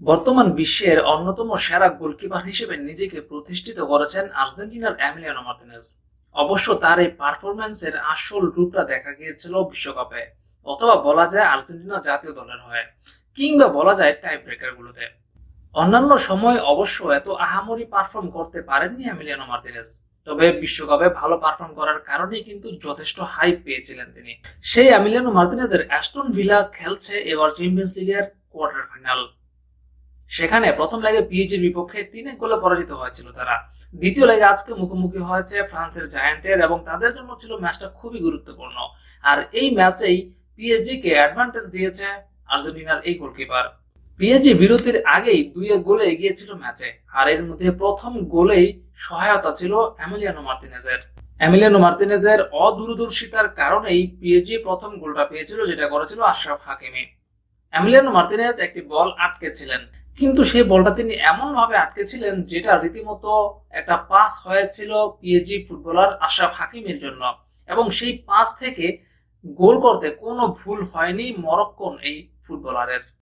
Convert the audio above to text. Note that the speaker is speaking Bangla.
বর্তমান বিশ্বের অন্যতম সেরা গোলকিপার হিসেবে নিজেকে প্রতিষ্ঠিত করেছেন আর্জেন্টিনার এমিলিয়ানো মার্টিনেজ। অবশ্য তার এই পারফরম্যান্সের আসল রূপটা দেখা গিয়েছিল বিশ্বকাপে, অথবা বলা যায় আর্জেন্টিনা জাতীয় দলের হয়ে, কিংবা বলা যায় টাই ব্রেকার গুলোতে অন্যান্য সময় অবশ্য এত আহামরি পারফর্ম করতে পারেননি এমিলিয়ানো মার্টিনেজ, তবে বিশ্বকাপে ভালো পারফর্ম করার কারণেই কিন্তু যথেষ্ট হাইপ পেয়েছিলেন তিনি। সেই অ্যামিলিয়ানো মার্টিনেজের অ্যাস্টন ভিলা খেলছে এবার চ্যাম্পিয়ন্স লিগের কোয়ার্টার ফাইনাল। সেখানে প্রথম লেগে পিএইচির বিপক্ষে তিন গোলে পরাজিত হয়েছিল তারা। দ্বিতীয় লেগে আজকে মুখোমুখি হয়েছে ফ্রান্সের জায়ান্টের এবং তাদের জন্য ছিল ম্যাচটা খুবই গুরুত্বপূর্ণ। আর এই ম্যাচেই পিএসজি কে অ্যাডভান্টেজ দিয়েছে আর্জেন্টিনার এই গোলকিপার পিএসজি বিরতির আগেই দুই এক গোলে এগিয়েছিল ম্যাচে, আর এর মধ্যে প্রথম গোলেই সহায়তা ছিল অ্যামিলিয়ানো মার্তিনেজের এমিলিয়ানো মার্তিনেজের অদূরদর্শিতার কারণেই পিএসজি প্রথম গোলটা পেয়েছিল, যেটা করেছিল আশরাফ হাকিমি। এমিলিয়ানো মার্তিনেজ একটি বল আটকেছিলেন। কিন্তু সেই বলটা তিনি এমন ভাবে আটকেছিলেন যেটা রীতিমতো একটা পাস হয়েছিল পিএসজি ফুটবলার আশরাফ হাকিমের জন্য। এবং সেই পাস থেকে গোল করতে কোনো ভুল হয়নি মরক্কন এই ফুটবলারের